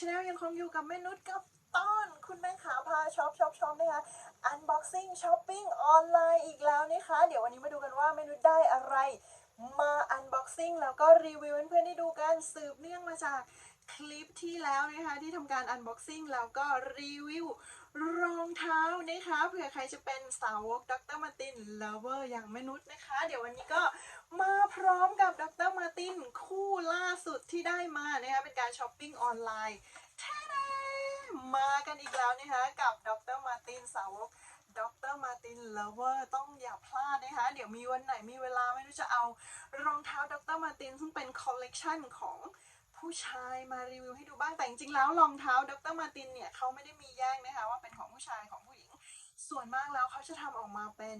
ชาแนลยังคงอยู่กับแม่นุชกับต้อนคุณแม่ขาพาช็อปช็อปช็อปนะคะอันบ็อกซิ่งช้อปปิ้งออนไลน์อีกแล้วนะคะ เดี๋ยววันนี้มาดูกันว่าแม่นุชได้อะไร มาอันบ็อกซิ่งแล้วก็รีวิวเพื่อนๆได้ดูกันสืบเนื่องมาจาก คลิปที่แล้วนะคะที่ทำการ unboxing แล้วก็รีวิวรองเท้านะคะเผื่อใครจะเป็นสาวกดรมาติน lover อย่างแม่นุชนะคะ เดี๋ยววันนี้ก็มาพร้อมกับดรมาตินคู่ล่าสุดที่ได้มานะคะเป็นการช้อปปิ้งออนไลน์แท้มากันอีกแล้วนะคะกับดรมาตินสาวกดรมาตินเลเวอร์ต้องอย่าพลาดนะคะเดี๋ยวมีวันไหนมีเวลาไม่รู้จะเอารองเท้าดรมาตินซึ่งเป็นคอลเลกชันของ ผู้ชายมารีวิวให้ดูบ้างแต่จริงๆแล้วรองเท้าดรมาตินเนี่ยเขาไม่ได้มีแยกนะคะว่าเป็นของผู้ชายของผู้หญิง ส่วนมากแล้วเขาจะทำออกมาเป็น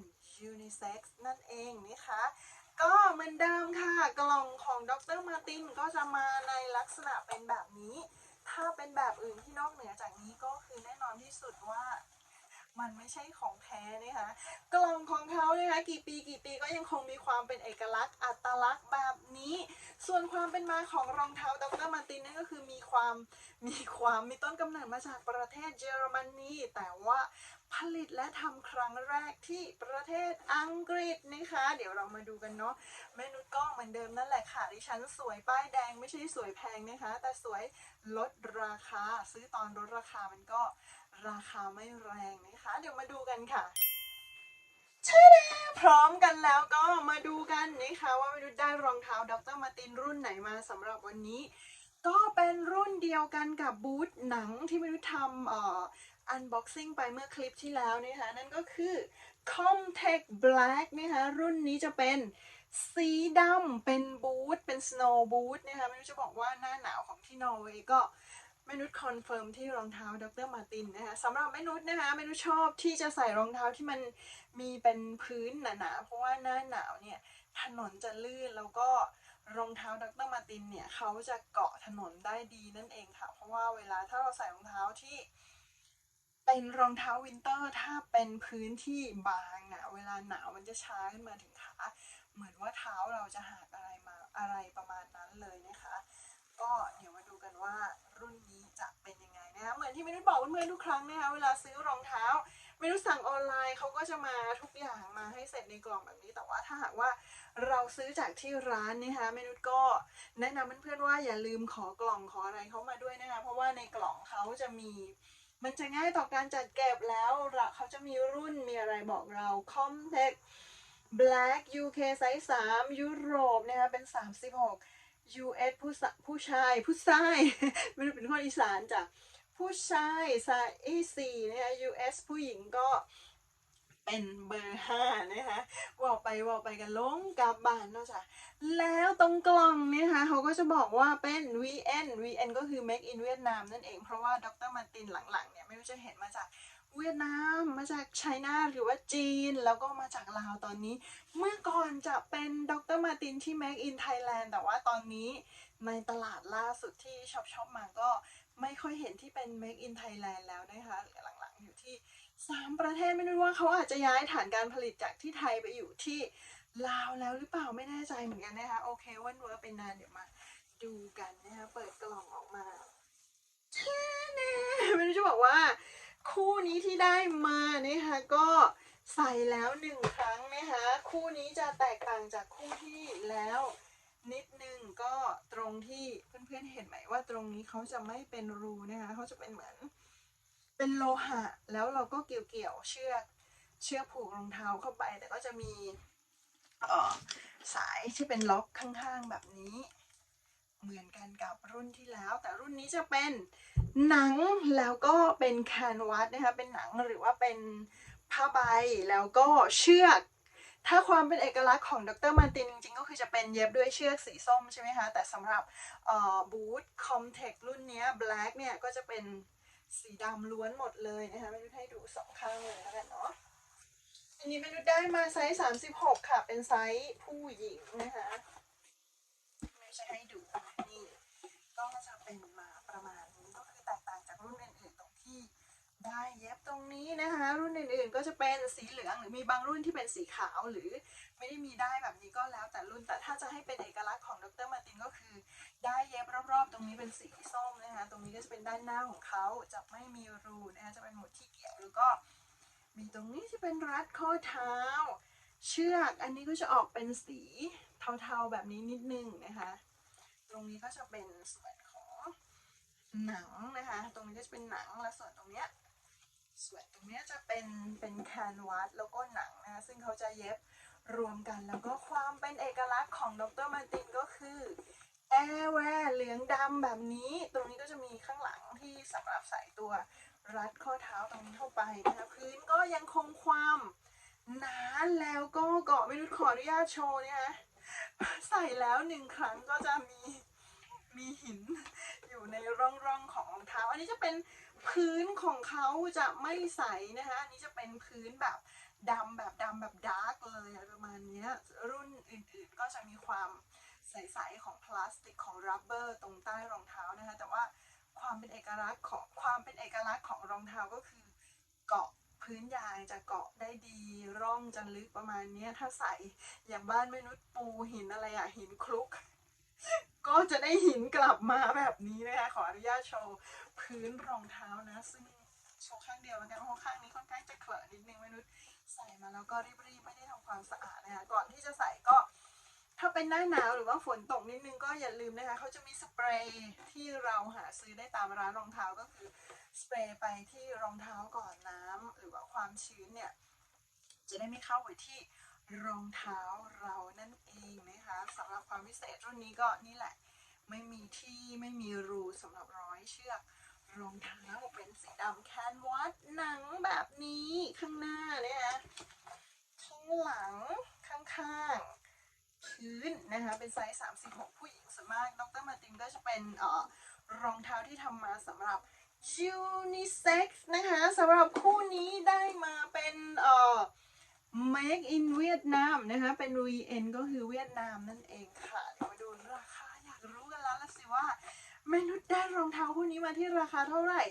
unisex นั่นเองนะคะก็เหมือนเดิมค่ะกล่องของดรมาตินก็จะมาในลักษณะเป็นแบบนี้ ถ้าเป็นแบบอื่นที่นอกเหนือจากนี้ก็คือแน่นอนที่สุดว่า มันไม่ใช่ของแท้นะคะกล่องของเขานะคะกี่ปีกี่ปีก็ยังคงมีความเป็นเอกลักษณ์อัตลักษณ์แบบนี้ ส่วนความเป็นมาของรองเท้าดรมาตินนั่นก็คือมีความมีความมีต้นกำเนิดมาจากประเทศเยอรมนีแต่ว่าผลิตและทำครั้งแรกที่ประเทศอังกฤษนะคะ เดี๋ยวเรามาดูกันเนาะแม่นุชก็เหมือนเดิมนั่นแหละค่ะดิฉันสวยป้ายแดงไม่ใช่สวยแพงนะคะ แต่สวยลดราคา ซื้อตอนลดราคามันก็ ราคาไม่แรงนะคะ เดี๋ยวมาดูกันค่ะใช่แล้วพร้อมกันแล้วก็มาดูกันนะคะว่าไม่รู้ได้รองเท้าดรมาร์ตินรุ่นไหนมาสำหรับวันนี้ ก็เป็นรุ่นเดียวกันกับบูธหนังที่ไม่รู้ทำเอ่อ unboxing ไปเมื่อคลิปที่แล้วนะคะ นั่นก็คือ Comtech Black นะคะรุ่นนี้จะเป็นสีดำเป็นบูทเป็น snow boot นะคะไม่รู้จะบอกว่าหน้าหนาวของที่นอร์เวย์ก็ ม่นุชคอนเฟิร์มที่รองเท้าดรมาร์ตินนะคะสำหรับแม่นุชนะคะแม่นุชชอบที่จะใส่รองเท้าที่มันมีเป็นพื้นหนาๆเพราะว่าหน้าหนาวเนี่ยถนนจะลื่นแล้วก็รองเท้าดรมาร์ตินเนี่ยเขาจะเกาะถนนได้ดีนั่นเองค่ะ เพราะว่าเวลาถ้าเราใส่รองเท้าที่ เป็นรองเท้าวินเตอร์ถ้าเป็นพื้นที่บางนะเวลาหนาวมันจะช้าขึ้นมาถึงขาเหมือนว่าเท้าเราจะหักอะไรมาอะไรประมาณนั้นเลยนะคะ ก็เดี๋ยวมาดูกันว่า รุ่นนี้จะเป็นยังไงนะคะเหมือนที่เมนุษบอกเพื่อนๆทุกครั้งนะคะเวลาซื้อรองเท้าเมนุษสั่งออนไลน์เขาก็จะมาทุกอย่างมาให้เสร็จในกล่องแบบนี้แต่ว่าถ้าหากว่าเราซื้อจากที่ร้านนะคะเมนุษก็แนะนำเพื่อนๆว่าอย่าลืมขอกล่องขออะไรเขามาด้วยนะคะเพราะว่าในกล่องเขาจะมีมันจะง่ายต่อการจัดเก็บแล้วเขาจะมีรุ่นมีอะไรบอกเรา Comtech Black UK ไซส์3ยุโรปนะคะเป็น 36 US ผู้ผู้ชายผู้ชายไม่ได้เป็นคนอีสานจ้ะผู้ชายไซส์4นะคะ US ผู้หญิงก็เป็นเบอร์5นะคะว่าไปว่าไปกันลงกลับบ้านเนาะจ้ะแล้วตรงกล่องเนี่ยนะคะเขาก็จะบอกว่าเป็น VN VN ก็คือ Make in เวียดนามนั่นเองเพราะว่าดรมาร์ตินหลังๆเนี่ยไม่รู้จะเห็นมาจาก เวียดนามมาจากไชน่าหรือว่าจีน แล้วก็มาจากลาวตอนนี้ เมื่อก่อนจะเป็นดรมาร์ตินที่ Make in Thailand แต่ว่าตอนนี้ในตลาดล่าสุดที่ช็อปช็อปมาก็ไม่ค่อยเห็นที่เป็น Make in Thailand แล้วนะคะหลังๆอยู่ที่สามประเทศไม่รู้ว่าเขาอาจจะย้ายฐานการผลิตจากที่ไทยไปอยู่ที่ลาวแล้วหรือเปล่าไม่แน่ใจเหมือนกันนะคะโอเควันเวิร์ไปนานเดี๋ยวมาดูกันนะคะเปิดกล่องออกมาแช่แน่ไม่รู้จะบอกว่า คู่นี้ที่ได้มานะคะก็ใส่แล้วหนึ่งครั้งนะคะคู่นี้จะแตกต่างจากคู่ที่แล้วนิดนึงก็ตรงที่เพื่อนๆเห็นไหมว่าตรงนี้เขาจะไม่เป็นรูนะคะเขาจะเป็นเหมือนเป็นโลหะ แล้วเราก็เกี่ยวเกี่ยวๆเชือกเชือกผูกรองเท้าเข้าไป แต่ก็จะมีออสายที่เป็นล็อกข้างๆแบบนี้ กันกับรุ่นที่แล้ว แต่รุ่นนี้จะเป็นหนังแล้วก็เป็นแคนวาสนะคะเป็นหนังหรือว่าเป็นผ้าใบแล้วก็เชือกถ้าความเป็นเอกลักษณ์ของดรมาร์ตินจริงๆ ก็คือจะเป็นเย็บด้วยเชือกสีส้มใช่ไหมคะ แต่สำหรับบูธคอมเทครุ่นนี้ย Black เนี่ยก็จะเป็นสีดำล้วนหมดเลยนะคะ ไม่รู้ให้ดูสองข้างเลยแล้วกันเนาะ อันนี้ไม่รู้ได้มาไซส์ 36 ค่ะ เป็นไซส์ผู้หญิงนะคะ ไม่ใช่ให้ดูนี่ ก็จะเป็นมาประมาณนี้ก็คือแตกต่างจากรุ่นอื่นๆตรงที่ ได้เย็บตรงนี้นะคะ รุ่นอื่นๆก็จะเป็นสีเหลืองหรือมีบางรุ่นที่เป็นสีขาวหรือไม่ได้มีได้แบบนี้ก็แล้วแต่รุ่นแต่ถ้าจะให้เป็นเอกลักษณ์ของดรมาตินก็คือ ได้เย็บรอบๆ ตรงนี้เป็นสีส้มนะคะตรงนี้ก็จะเป็นด้านหน้าของเขาจะไม่มีรูนะคะจะเป็นหมุดที่เกี่ยวแล้วก็ มีตรงนี้ที่เป็นรัดข้อเท้า เชือกอันนี้ก็จะออกเป็นสีเทาๆแบบนี้นิดนึงนะคะ ตรงนี้ก็จะเป็นส่วนของหนังนะคะ ตรงนี้ก็จะเป็นหนังและส่วนตรงเนี้ย ส่วนตรงนี้จะเป็นเป็นแคนวาสแล้วก็หนังนะคะซึ่งเขาจะเย็บรวมกันแล้วก็ความเป็นเอกลักษณ์ของดรมาร์ตินก็คือแอร์แวร์เหลืองดำแบบนี้ ตรงนี้ก็จะมีข้างหลังที่สำหรับใส่ตัวรัดข้อเท้าตรงนี้เข้าไปนะคะพื้นก็ยังคงความหนาแล้วก็เกาะไม่รู้ขออนุญาตโชว์นะคะใส่แล้วหนึ่งครั้งก็จะมีมีหินอยู่ในร่องร่องๆของรองเท้า อันนี้จะเป็น พื้นของเขาจะไม่ใสนะคะอันนี้จะเป็นพื้นแบบดำแบบดำแบบดาร์กเลยประมาณนี้รุ่นอื่นๆก็จะมีความใสๆของพลาสติกของรับเบอร์ตรงใต้รองเท้านะคะ แต่ว่าความเป็นเอกลักษณ์ของความเป็นเอกลักษณ์ของรองเท้าก็คือเกาะพื้นยางจะเกาะได้ดีร่องจะลึกประมาณนี้ถ้าใส่อย่างบ้านม่นุชปูหินอะไรอะหินคลุก ก็จะได้หินกลับมาแบบนี้นะคะ ขออนุญาตโชว์พื้นรองเท้านะ ซึ่งโชว์ข้างเดียวแล้วกันเพราะข้างนี้ค่อนข้างจะเขลอะนิดนึงมนุษย์ใส่มาแล้วก็รีบๆไม่ได้ทำความสะอาดนะคะก่อนที่จะใส่ก็ ถ้าเป็นหน้าหนาวหรือว่าฝนตกนิดนึงก็อย่าลืมนะคะเขาจะมีสเปรย์ที่เราหาซื้อได้ตามร้านรองเท้าก็คือสเปรย์ไปที่รองเท้าก่อนน้ำหรือว่าความชื้นเนี่ย จะได้ไม่เข้าไปที่ รองเท้าเรานั่นเองนะคะสำหรับความพิเศษรุ่นนี้ก็นี่แหละ ไม่มีที่ไม่มีรูสำหรับร้อยเชือกรองเท้าเป็นสีดำแคนวาสหนังแบบนี้ข้างหน้าเนี่ยนะข้างหลังข้างๆพื้นนะคะเป็นไซส์ 36 ผู้หญิงส่วนมากดรมาตินก็จะเป็นเอ่อรองเท้าที่ทำมาสำหรับ unisex นะคะสำหรับคู่นี้ได้มาเป็น make in เวียดนามนะคะ เป็น VN ก็คือเวียดนามนั่นเองค่ะเรามาดูราคาอยากรู้กันแล้วละสิว่าเมนุษได้รองเท้าคู่นี้มาที่ราคาเท่าไหร่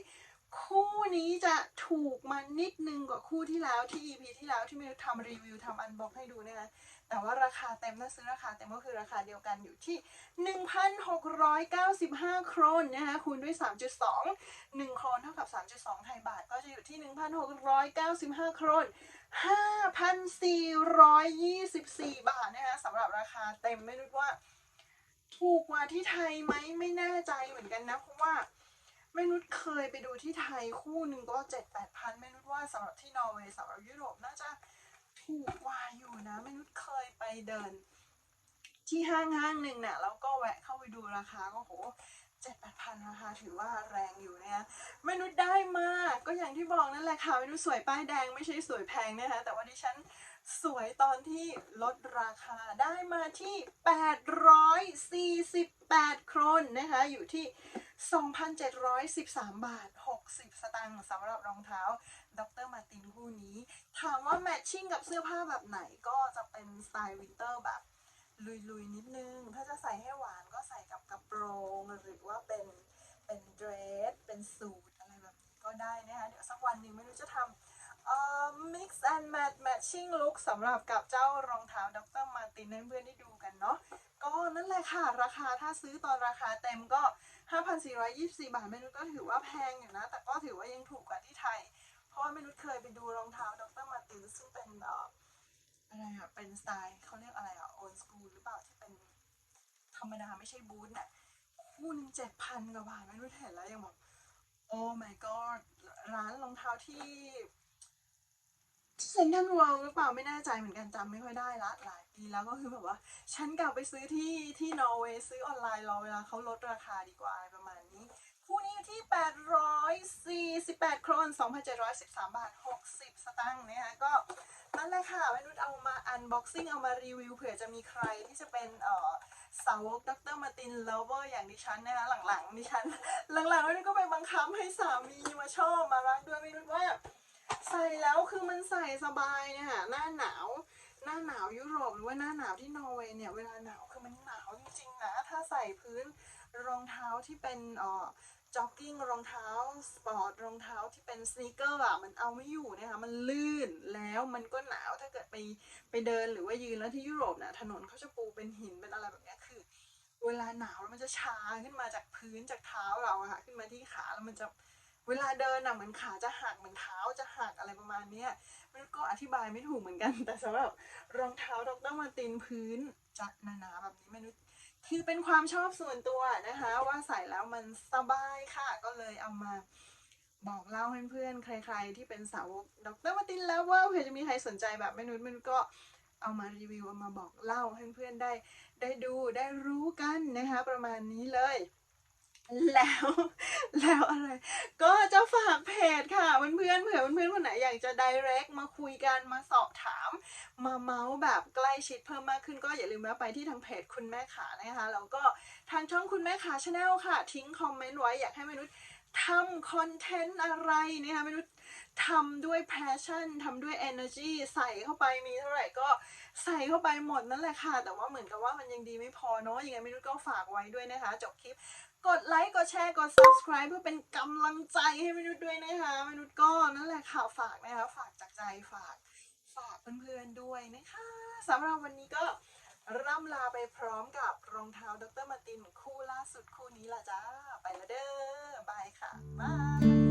คู่นี้จะถูกมานิดนึงกว่าคู่ที่แล้วที่ EP ที่แล้วที่เมนุษทำรีวิวทำอันบ็อกให้ดูนะคะ แต่ว่าราคาเต็มถ้าซื้อราคาเต็มก็คือราคาเดียวกันอยู่ที่ 1,695 โครนนะคะคูณด้วย 3.2 1 โครนเท่ากับ 3.2 ไทยบาท ก็จะอยู่ที่ 1,695 โครน5,424 บาทนะคะสำหรับราคาเต็มไม่รู้ว่า ถูกกว่าที่ไทยไหมไม่แน่ใจเหมือนกันนะ เพราะว่าไม่นุชเคยไปดูที่ไทยคู่หนึ่งก็เจ็ดแปดพันไม่นุชว่าสำหรับที่นอร์เวย์สำหรับยุโรปน่าจะถูกกว่าอยู่นะไม่นุช เคยไปเดิน ที่ห้างห้างหนึ่งเนี่ยแล้วก็แวะเข้าไปดูราคาก็โหเจ็ดแปดพันราคาถือว่าแรงอยู่นะคะมนุษได้มากก็อย่างที่บอกนั่นแหละค่ะเมนุษสวยป้ายแดงไม่ใช่สวยแพงนะคะแต่ว่าดิฉัน สวยตอนที่ลดราคาได้มาที่ 848 โครนนะคะ อยู่ที่ 2,713 บาท 60 สตางค์สำหรับรองเท้าดรมาร์ตินคู่นี้ ถามว่าแมทชิ่งกับเสื้อผ้าแบบไหนก็จะเป็นสไตล์วินเตอร์แบบ ลุย ๆ นิดนึง ถ้าจะใส่ให้หวานก็ใส่กับกระโปรง หรือว่าเป็นเป็นเดรส เป็นสูทอะไรแบบนี้ก็ได้นะคะ เดี๋ยวสักวันหนึ่งไม่รู้จะทำ mix and match matching look สำหรับกับเจ้ารองเท้าดรมาร์ตินให้เพื่อนได้ดูกันเนาะก็นั่นแหละค่ะ ราคาถ้าซื้อตอนราคาเต็มก็ 5,424 บาทเมนุก็ถือว่าแพงอยู่นะ แต่ก็ถือว่ายังถูกกว่าที่ไทย เพราะว่าเมนุเคยไปดูรองเท้าดรมาร์ตินซึ่งเป็นเอ่ออะไรอะเป็นสไตล์เขาเรียกอะไรอะโอนสกูลหรือเปล่าที่เป็นธรรมดาไม่ใช่บูทน่ะคู่หนึงเจ็ดพันกว่าบาทไม่รู้เห็นแล้วยังแบบโอ้ my god ร้านรองเท้าที่ เซนทันเวิลด์หรือเปล่าไม่แน่ใจเหมือนกันจำไม่ค่อยได้ละหลายปีแล้วก็คือแบบว่า ฉันกลับไปซื้อที่ที่นอร์เวย์ซื้อออนไลน์รอเวลาเขาลดราคาดีกว่าประมาณนี้ คู่นี้อยู่ที่ 848 โครน 2,713 บาท 60 สตางค์นะคะก็นั่นแหละค่ะแม่นุชเอามาอันบ็อกซิ่งเอามารีวิวเผื่อจะมีใครที่จะเป็นเอ่อสาวกดรมาตินเลเวอร์อย่างดิฉันนะคะหลังๆดิฉัน หลังๆแม่นุชก็ไปบังคับให้สามีมาชอบมารักด้วยแม่นุชว่า ใส่แล้วคือมันใส่สบายนะคะหน้าหนาว หน้าหนาวยุโรปหรือว่าหน้าหนาวที่นอร์เวย์เนี่ยเวลาหนาวคือมันหนาวจริงๆนะถ้าใส่พื้นรองเท้าที่เป็นอ่อจ็อกกิ้งรองเท้าสปอร์ตรองเท้าที่เป็นสนีกเกอร์อะมันเอาไม่อยู่นะคะมันลื่นแล้วมันก็หนาวถ้าเกิดไปไปเดินหรือว่ายืนแล้วที่ยุโรปนะถนนเขาจะปูเป็นหินเป็นอะไรแบบนี้คือ เวลาหนาวแล้วมันจะชาขึ้นมาจากพื้นจากเท้าเราอะค่ะขึ้นมาที่ขาแล้วมันจะ เวลาเดินอะเหมือนขาจะหักเหมือนเท้าจะหักอะไรประมาณเนี้ยมันก็อธิบายไม่ถูกเหมือนกัน แต่สำหรับรองเท้าดรมาตินพื้นจะหนาๆแบบนี้ไม่รู้คือเป็นความชอบส่วนตัวนะคะ ว่าใส่แล้วมันสบายค่ะ ก็เลยเอามาบอกเล่าให้เพื่อนใคร ๆ ที่เป็นสาวกดรมาตินแล้วว่าเผื่อจะมีใครสนใจแบบไม่นุ้ยมันก็เอามารีวิวเอามาบอกเล่าให้เพื่อนได้ได้ดูได้รู้กันนะคะประมาณนี้เลย แล้วแล้วอะไร ก็จะฝากเพจค่ะเพื่อนๆเผื่อเพื่อนๆคนไหนอยากจะ direct มาคุยกันมาสอบถาม มาเมาส์แบบใกล้ชิดเพิ่มมากขึ้นก็อย่าลืมแวะไปที่ทางเพจคุณแม่ขานะคะแล้วก็ทางช่องคุณแม่ขาชาแนลค่ะ ทิ้งคอมเมนต์ไว้อยากให้มนุษย์ทำคอนเทนต์อะไรนะคะมนุษย์ทำด้วย passion ทำด้วย energy ใส่เข้าไปมีเท่าไหร่ก็ใส่เข้าไปหมดนั่นแหละค่ะ แต่ว่าเหมือนกับว่ามันยังดีไม่พอเนาะยังไงมนุษย์ก็ฝากไว้ด้วยนะคะ จบคลิป กดไลค์ กดแชร์ กด subscribe เพื่อเป็นกำลังใจให้มนุษย์ด้วยนะคะ มนุษย์ก็นั่นแหละค่ะฝากนะคะ ฝากจากใจฝากฝากเพื่อนๆด้วยนะคะสำหรับวันนี้ก็ร่ำลาไปพร้อมกับรองเท้าดรมาร์ตินคู่ล่าสุดคู่นี้ละจ้า ไปละเด้อบายค่ะบาย